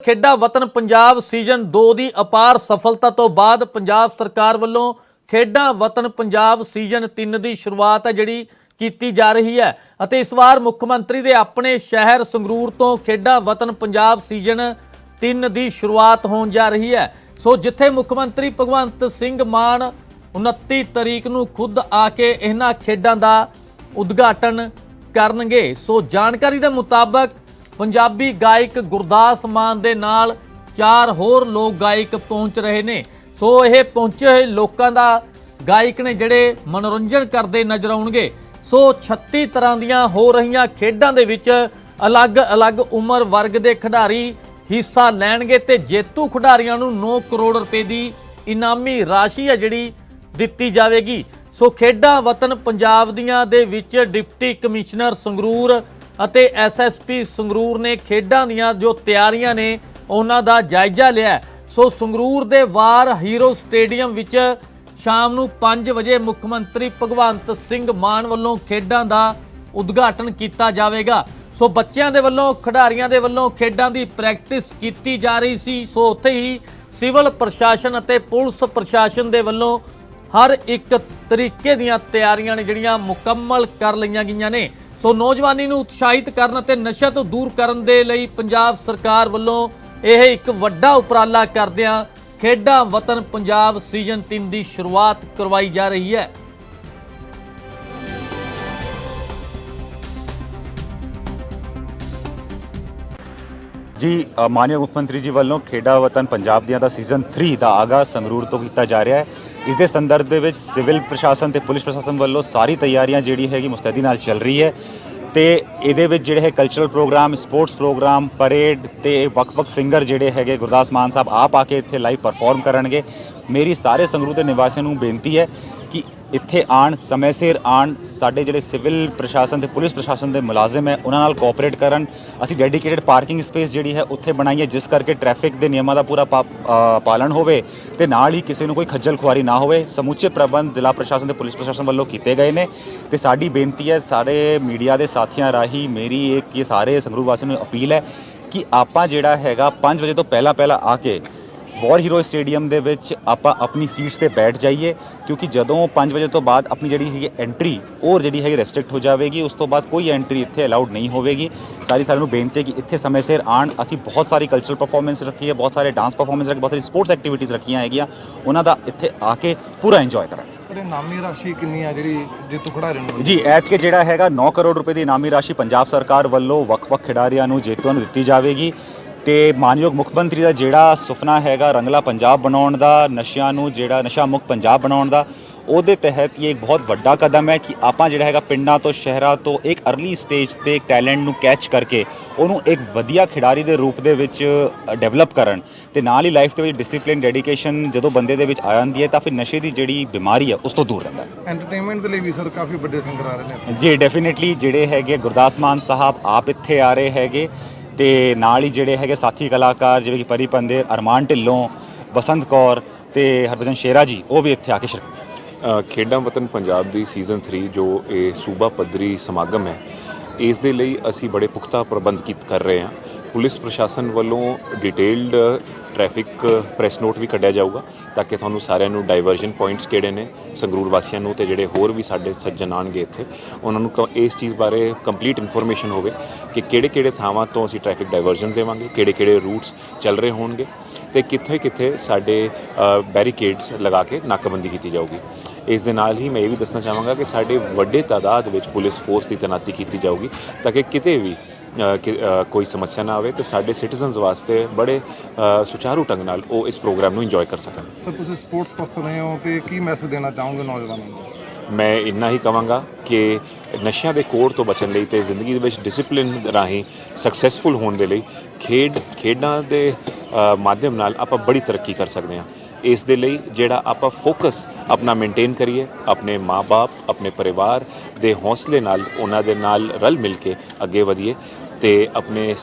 ਖੇਡਾਂ ਵਤਨ ਪੰਜਾਬ ਸੀਜ਼ਨ 2 ਦੀ ਅਪਾਰ ਸਫਲਤਾ ਤੋਂ ਬਾਅਦ ਪੰਜਾਬ ਸਰਕਾਰ ਵੱਲੋਂ ਖੇਡਾਂ ਵਤਨ ਪੰਜਾਬ ਸੀਜ਼ਨ 3 ਦੀ ਸ਼ੁਰੂਆਤ ਹੈ ਜਿਹੜੀ ਕੀਤੀ ਜਾ ਰਹੀ ਹੈ ਅਤੇ ਇਸ ਵਾਰ ਮੁੱਖ ਮੰਤਰੀ ਦੇ ਆਪਣੇ ਸ਼ਹਿਰ ਸੰਗਰੂਰ ਤੋਂ ਖੇਡਾਂ ਵਤਨ ਪੰਜਾਬ ਸੀਜ਼ਨ 3 ਦੀ ਸ਼ੁਰੂਆਤ ਹੋਣ ਜਾ ਰਹੀ ਹੈ। ਸੋ ਜਿੱਥੇ ਮੁੱਖ ਮੰਤਰੀ ਭਗਵੰਤ ਸਿੰਘ ਮਾਨ 29 ਤਰੀਕ ਨੂੰ ਖੁਦ ਆ ਕੇ ਇਹਨਾਂ ਖੇਡਾਂ ਦਾ ਉਦਘਾਟਨ ਕਰਨਗੇ। ਸੋ ਜਾਣਕਾਰੀ ਦੇ ਮੁਤਾਬਕ ਪੰਜਾਬੀ ਗਾਇਕ ਗੁਰਦਾਸ ਮਾਨ ਦੇ ਨਾਲ ਚਾਰ ਹੋਰ ਲੋਕ ਗਾਇਕ ਪਹੁੰਚ ਰਹੇ ਨੇ। ਸੋ ਇਹ ਪਹੁੰਚੇ ਹੋਏ ਲੋਕਾਂ ਦਾ ਗਾਇਕ ਨੇ ਜਿਹੜੇ ਮਨੋਰੰਜਨ ਕਰਦੇ ਨਜ਼ਰ ਆਉਣਗੇ। ਸੋ 36 ਤਰ੍ਹਾਂ ਦੀਆਂ ਹੋ ਰਹੀਆਂ ਖੇਡਾਂ ਦੇ ਵਿੱਚ ਅਲੱਗ-ਅਲੱਗ ਉਮਰ ਵਰਗ ਦੇ ਖਿਡਾਰੀ ਹਿੱਸਾ ਲੈਣਗੇ ਤੇ ਜੇਤੂ ਖਿਡਾਰੀਆਂ ਨੂੰ 9 ਕਰੋੜ ਰੁਪਏ ਦੀ ਇਨਾਮੀ ਰਾਸ਼ੀ ਹੈ ਜਿਹੜੀ ਦਿੱਤੀ ਜਾਵੇਗੀ। ਸੋ ਖੇਡਾਂ ਵਤਨ ਪੰਜਾਬ ਦੀਆਂ ਦੇ ਵਿੱਚ ਡਿਪਟੀ ਕਮਿਸ਼ਨਰ ਸੰਗਰੂਰ ਅਤੇ ਐਸਐਸਪੀ ਸੰਗਰੂਰ ਨੇ ਖੇਡਾਂ ਦੀਆਂ ਜੋ ਤਿਆਰੀਆਂ ਨੇ, ਉਹਨਾਂ ਦਾ ਜਾਇਜ਼ਾ ਲਿਆ ਸੋ ਸੰਗਰੂਰ ਦੇ ਵਾਰ ਹੀਰੋ ਸਟੇਡੀਅਮ ਵਿੱਚ ਸ਼ਾਮ ਨੂੰ 5 ਵਜੇ ਮੁੱਖ ਮੰਤਰੀ ਭਗਵੰਤ ਸਿੰਘ ਮਾਨ ਵੱਲੋਂ ਖੇਡਾਂ ਦਾ ਉਦਘਾਟਨ ਕੀਤਾ ਜਾਵੇਗਾ। ਸੋ ਬੱਚਿਆਂ ਦੇ ਵੱਲੋਂ, ਖਿਡਾਰੀਆਂ ਦੇ ਵੱਲੋਂ ਖੇਡਾਂ ਦੀ ਪ੍ਰੈਕਟਿਸ ਕੀਤੀ ਜਾ ਰਹੀ ਸੀ। ਸੋ ਉੱਥੇ ਹੀ ਸਿਵਲ ਪ੍ਰਸ਼ਾਸਨ ਅਤੇ ਪੁਲਿਸ ਪ੍ਰਸ਼ਾਸਨ ਦੇ ਵੱਲੋਂ ਹਰ ਇੱਕ ਤਰੀਕੇ ਦੀਆਂ ਤਿਆਰੀਆਂ ਨੇ, ਜਿਹੜੀਆਂ ਮੁਕੰਮਲ ਕਰ ਲਈਆਂ ਗਈਆਂ ਨੇ। ਸੋ ਨੌਜਵਾਨੀ ਨੂੰ ਉਤਸ਼ਾਹਿਤ ਕਰਨ ਅਤੇ ਨਸ਼ਾ ਤੋਂ ਦੂਰ ਕਰਨ ਦੇ ਲਈ ਪੰਜਾਬ ਸਰਕਾਰ ਵੱਲੋਂ ਇਹ ਇੱਕ ਵੱਡਾ ਉਪਰਾਲਾ ਕਰਦਿਆਂ ਖੇਡਾਂ ਵਤਨ ਪੰਜਾਬ ਸੀਜ਼ਨ 3 ਦੀ ਸ਼ੁਰੂਆਤ ਕਰਵਾਈ ਜਾ ਰਹੀ ਹੈ। ਜੀ ਅ, ਮਾਨਯੋਗ ਮੁੱਖ ਮੰਤਰੀ ਜੀ ਵੱਲੋਂ ਖੇਡਾਂ ਵਤਨ ਪੰਜਾਬ ਦੀਆਂ ਦਾ ਸੀਜ਼ਨ 3 ਦਾ ਆਗਾਜ਼ ਸੰਗਰੂਰ ਤੋਂ ਕੀਤਾ ਜਾ ਰਿਹਾ ਹੈ। ਇਸ ਦੇ ਸੰਦਰਭ ਦੇ ਵਿੱਚ ਸਿਵਲ ਪ੍ਰਸ਼ਾਸਨ ਤੇ ਪੁਲਿਸ ਪ੍ਰਸ਼ਾਸਨ ਵੱਲੋਂ ਸਾਰੀ ਤਿਆਰੀਆਂ ਜਿਹੜੀ ਹੈਗੀ ਮੁਸਤੈਦੀ ਨਾਲ ਚੱਲ ਰਹੀ ਹੈ ਤੇ ਇਹਦੇ ਵਿੱਚ ਜਿਹੜੇ ਹੈ cultural program sports program parade ਤੇ ਵੱਖ-ਵੱਖ ਸਿੰਗਰ ਜਿਹੜੇ ਹੈਗੇ ਗੁਰਦਾਸ ਮਾਨ ਸਾਹਿਬ ਆਪ ਆ ਕੇ ਇੱਥੇ ਲਾਈਵ ਪਰਫਾਰਮ ਕਰਨਗੇ। ਮੇਰੀ ਸਾਰੇ ਸੰਗਰੂਰ ਦੇ ਨਿਵਾਸੀਆਂ ਨੂੰ ਬੇਨਤੀ ਹੈ ਕਿ ਇੱਥੇ ਆਣ ਸਮੇਂ ਸਿਰ ਆਣ ਸਾਡੇ ਜਿਹੜੇ ਸਿਵਲ ਪ੍ਰਸ਼ਾਸਨ ਤੇ ਪੁਲਿਸ ਪ੍ਰਸ਼ਾਸਨ ਦੇ ਮੁਲਾਜ਼ਮ ਹੈ, ਉਹਨਾਂ ਨਾਲ ਕੋਆਪਰੇਟ ਕਰਨ। ਅਸੀਂ ਡੈਡੀਕੇਟਿਡ ਪਾਰਕਿੰਗ ਸਪੇਸ ਜਿਹੜੀ ਹੈ, ਉੱਥੇ ਬਣਾਈ ਹੈ, ਜਿਸ ਕਰਕੇ ਟ੍ਰੈਫਿਕ ਦੇ ਨਿਯਮਾਂ ਦਾ ਪੂਰਾ ਪਾ- ਪਾਲਣ ਹੋਵੇ ਤੇ ਨਾਲ ਹੀ ਕਿਸੇ ਨੂੰ ਕੋਈ ਖੱਜਲ ਖੁਆਰੀ ਨਾ ਹੋਵੇ, ਸਮੁੱਚੇ ਪ੍ਰਬੰਧ ਜ਼ਿਲ੍ਹਾ ਪ੍ਰਸ਼ਾਸਨ ਤੇ ਪੁਲਿਸ ਪ੍ਰਸ਼ਾਸਨ ਵੱਲੋਂ ਕੀਤੇ ਗਏ ਨੇ। ਤੇ ਸਾਡੀ ਬੇਨਤੀ ਹੈ, ਸਾਰੇ ਮੀਡੀਆ ਦੇ ਸਾਥੀਆਂ ਰਾਹੀਂ ਮੇਰੀ ਇੱਕ, ਇਹ ਸਾਰੇ ਸੰਗਰੂਰ ਵਾਸੀਆਂ ਨੂੰ ਅਪੀਲ ਹੈ ਕਿ ਆਪਾਂ ਜਿਹੜਾ ਹੈਗਾ 5 ਵਜੇ ਤੋਂ ਪਹਿਲਾਂ ਪਹਿਲਾਂ ਆ ਕੇ ਵਾਰ ਹੀਰੋ ਸਟੇਡੀਅਮ ਦੇ ਵਿੱਚ ਆਪਾਂ ਆਪਣੀ ਸੀਟਸ ਤੇ ਬੈਠ ਜਾਈਏ ਕਿਉਂਕਿ ਜਦੋਂ 5 ਵਜੇ ਤੋਂ ਬਾਅਦ ਆਪਣੀ ਜਿਹੜੀ ਹੈਗੀ ਐਂਟਰੀ ਉਹ ਜਿਹੜੀ ਹੈਗੀ ਰੈਸਟ੍ਰਿਕਟ ਹੋ ਜਾਵੇਗੀ ਉਸ ਤੋਂ ਬਾਅਦ ਕੋਈ ਐਂਟਰੀ ਇੱਥੇ ਅਲਾਉਡ ਨਹੀਂ ਹੋਵੇਗੀ। ਸਾਰੀ ਸਾਰਿਆਂ ਨੂੰ ਬੇਨਤੀ ਹੈ ਕਿ ਇੱਥੇ ਸਮੇਂ ਸਿਰ ਆਣ ਅਸੀਂ ਬਹੁਤ ਸਾਰੀ ਕਲਚਰਲ ਪਰਫਾਰਮੈਂਸ ਰੱਖੀ ਹੈ ਬਹੁਤ ਸਾਰੇ ਡਾਂਸ ਪਰਫਾਰਮੈਂਸ ਰੱਖੀ ਬਹੁਤ ਸਾਰੀ ਸਪੋਰਟਸ ਐਕਟੀਵਿਟੀਜ਼ ਰੱਖੀਆਂ ਹੈਗੀਆਂ। ਉਹਨਾਂ ਦਾ ਇੱਥੇ ਆ ਕੇ ਪੂਰਾ ਇੰਜੋਏ ਕਰਨ ਸਰ ਨਾਮੀ ਰਾਸ਼ੀ ਕਿੰਨੀ ਆ ਜਿਹੜੀ ਜੇਤੂ ਖਿਡਾਰੀ ਨੂੰ ਜੀ ਐਤਕੇ ਜਿਹੜਾ ਹੈਗਾ 9 ਕਰੋੜ ਰੁਪਏ ਦੀ ਇਨਾਮੀ ਰਾਸ਼ੀ ਪੰਜਾਬ ਸਰਕਾਰ ਵੱਲੋਂ ਵੱਖ-ਵੱਖ ਖਿਡਾਰੀਆਂ ਨੂੰ ਜੇਤੂਆਂ ਨੂੰ ਦਿੱਤੀ ਜਾਵੇਗੀ। ਤੇ ਮਾਨਯੋਗ ਮੁੱਖ ਮੰਤਰੀ ਦਾ ਜਿਹੜਾ ਸੁਪਨਾ ਹੈਗਾ ਰੰਗਲਾ ਪੰਜਾਬ ਬਣਾਉਣ ਦਾ ਨਸ਼ਿਆਂ ਨੂੰ ਜਿਹੜਾ ਨਸ਼ਾ ਮੁਕਤ ਪੰਜਾਬ ਬਣਾਉਣ ਦਾ ਉਹਦੇ ਤਹਿਤ ਇਹ ਇੱਕ ਬਹੁਤ ਵੱਡਾ ਕਦਮ ਹੈ ਕਿ ਆਪਾਂ ਜਿਹੜਾ ਹੈਗਾ ਪਿੰਡਾਂ ਤੋਂ ਸ਼ਹਿਰਾਂ ਤੋਂ ਇੱਕ ਅਰਲੀ ਸਟੇਜ ਤੇ ਟੈਲੈਂਟ ਨੂੰ ਕੈਚ ਕਰਕੇ ਉਹਨੂੰ ਇੱਕ ਵਧੀਆ ਖਿਡਾਰੀ ਦੇ ਰੂਪ ਦੇ ਵਿੱਚ ਡਿਵੈਲਪ ਕਰਨ ਤੇ ਨਾਲ ਹੀ ਲਾਈਫ ਦੇ ਵਿੱਚ ਡਿਸਪਲਿਨ ਡੈਡੀਕੇਸ਼ਨ ਜਦੋਂ ਬੰਦੇ ਦੇ ਵਿੱਚ ਆ ਜਾਂਦੀ ਹੈ ਤਾਂ ਫਿਰ ਨਸ਼ੇ ਦੀ ਜਿਹੜੀ ਬਿਮਾਰੀ ਹੈ ਉਸ ਤੋਂ ਦੂਰ ਰਹਿੰਦਾ ਹੈ। ਐਂਟਰਟੇਨਮੈਂਟ ਦੇ ਲਈ ਵੀ ਸਰ ਕਾਫੀ ਵੱਡੇ ਸਿੰਗਰ ਆ ਰਹੇ ਨੇ। ਜੀ ਡੈਫੀਨਿਟਲੀ ਜਿਹੜੇ ਹੈਗੇ ਗੁਰਦਾਸ ਮਾਨ ਸਾਹਿਬ ਆਪ ਇੱਥੇ ਆ ਰਹੇ ਹੈਗੇ। ਤੇ ਨਾਲ ਹੀ ਜਿਹੜੇ ਹੈਗੇ ਸਾਥੀ ਕਲਾਕਾਰ, ਜਿਵੇਂ ਕਿ ਪਰੀ ਪੰਦੇ ਅਰਮਾਨ ਢਿੱਲੋਂ, ਬਸੰਤ ਕੌਰ ਤੇ ਹਰਭਜਨ ਸ਼ੇਰਾ ਜੀ, ਉਹ ਵੀ ਇੱਥੇ ਆ ਕੇ ਸ਼ਿਰਕਤ ਖੇਡਾਂ ਵਤਨ ਪੰਜਾਬ ਦੀ ਸੀਜ਼ਨ 3 ਜੋ ਇਹ ਸੂਬਾ ਪੱਧਰੀ ਸਮਾਗਮ ਹੈ, ਇਸ ਦੇ ਲਈ ਅਸੀਂ ਬੜੇ ਪੁਖਤਾ ਪ੍ਰਬੰਧ ਕੀਤ ਕਰ ਰਹੇ ਹਾਂ। ਪੁਲਿਸ ਪ੍ਰਸ਼ਾਸਨ ਵੱਲੋਂ ਡਿਟੇਲਡ ਟ੍ਰੈਫਿਕ ਪ੍ਰੈਸ ਨੋਟ ਵੀ ਕੱਢਿਆ ਜਾਊਗਾ ਤਾਂ ਕਿ ਤੁਹਾਨੂੰ ਸਾਰਿਆਂ ਨੂੰ ਡਾਈਵਰਜਨ ਪੁਆਇੰਟਸ ਕਿਹੜੇ ਨੇ, ਸੰਗਰੂਰ ਵਾਸੀਆਂ ਨੂੰ ਤੇ ਜਿਹੜੇ ਹੋਰ ਵੀ ਸਾਡੇ ਸੱਜਣ ਆਣਗੇ ਇੱਥੇ, ਉਹਨਾਂ ਨੂੰ ਕ- ਇਸ ਚੀਜ਼ ਬਾਰੇ ਕੰਪਲੀਟ ਇਨਫੋਰਮੇਸ਼ਨ ਹੋਵੇ ਕਿ ਕਿਹੜੇ-ਕਿਹੜੇ ਥਾਵਾਂ ਤੋਂ ਅਸੀਂ ਟ੍ਰੈਫਿਕ ਡਾਈਵਰਜਨਸ ਦੇਵਾਂਗੇ ਕਿਹੜੇ-ਕਿਹੜੇ ਰੂਟਸ ਚੱਲ ਰਹੇ ਹੋਣਗੇ ਤੇ ਕਿੱਥੇ-ਕਿੱਥੇ ਸਾਡੇ ਬੈਰੀਕੇਡਸ ਲਗਾ ਕੇ ਨਾਕਾਬੰਦੀ ਕੀਤੀ ਜਾਊਗੀ। ਇਸ ਦੇ ਨਾਲ ਹੀ ਮੈਂ ਇਹ ਵੀ ਦੱਸਣਾ ਚਾਹਾਂਗਾ ਕਿ ਸਾਡੇ ਵੱਡੇ ਤਾਦਾਦ ਵਿੱਚ ਪੁਲਿਸ ਫੋਰਸ ਦੀ ਤੈਨਾਤੀ ਕੀਤੀ ਜਾਊਗੀ ਤਾਂ ਕਿ ਕਿਤੇ ਵੀ ਕੋਈ ਸਮੱਸਿਆ ਨਾ ਆਵੇ ਤੇ ਸਾਡੇ ਸਿਟੀਜ਼ਨਸ ਵਾਸਤੇ ਬੜੇ ਸੁਚਾਰੂ ਢੰਗ ਨਾਲ ਉਹ ਇਸ ਪ੍ਰੋਗਰਾਮ ਨੂੰ ਇੰਜੋਏ ਕਰ ਸਕਣ। ਸਰ ਤੁਸੀਂ ਸਪੋਰਟਸ ਪਰਸਨ ਰਹੇ ਹੋ ਤੇ ਕੀ ਮੈਸੇਜ ਦੇਣਾ ਚਾਹੋਗੇ ਨੌਜਵਾਨਾਂ ਨੂੰ? ਮੈਂ ਇੰਨਾ ਹੀ ਕਵਾਂਗਾ ਕਿ ਨਸ਼ਿਆਂ ਦੇ ਕੋੜ ਤੋਂ ਬਚਣ ਲਈ ਤੇ ਜ਼ਿੰਦਗੀ ਦੇ ਵਿੱਚ ਡਿਸਪਲਿਨ ਰਾਹੀਂ ਸਕਸੈਸਫੁਲ ਹੋਣ ਦੇ ਲਈ ਖੇਡ ਖੇਡਾਂ ਦੇ ਮਾਧਿਅਮ ਨਾਲ ਆਪਾਂ ਬੜੀ ਤਰੱਕੀ ਕਰ ਸਕਦੇ ਹਾਂ। ਇਸ ਦੇ ਲਈ ਜਿਹੜਾ ਆਪਾਂ ਫੋਕਸ ਆਪਣਾ ਮੇਨਟੇਨ ਕਰੀਏ, ਆਪਣੇ ਮਾਪੇ ਆਪਣੇ ਪਰਿਵਾਰ ਦੇ ਹੌਸਲੇ ਨਾਲ, ਉਹਨਾਂ ਦੇ ਨਾਲ ਰਲ ਮਿਲ ਕੇ ਅੱਗੇ ਵਧੀਏ ਤੇ ਆਪਣੇ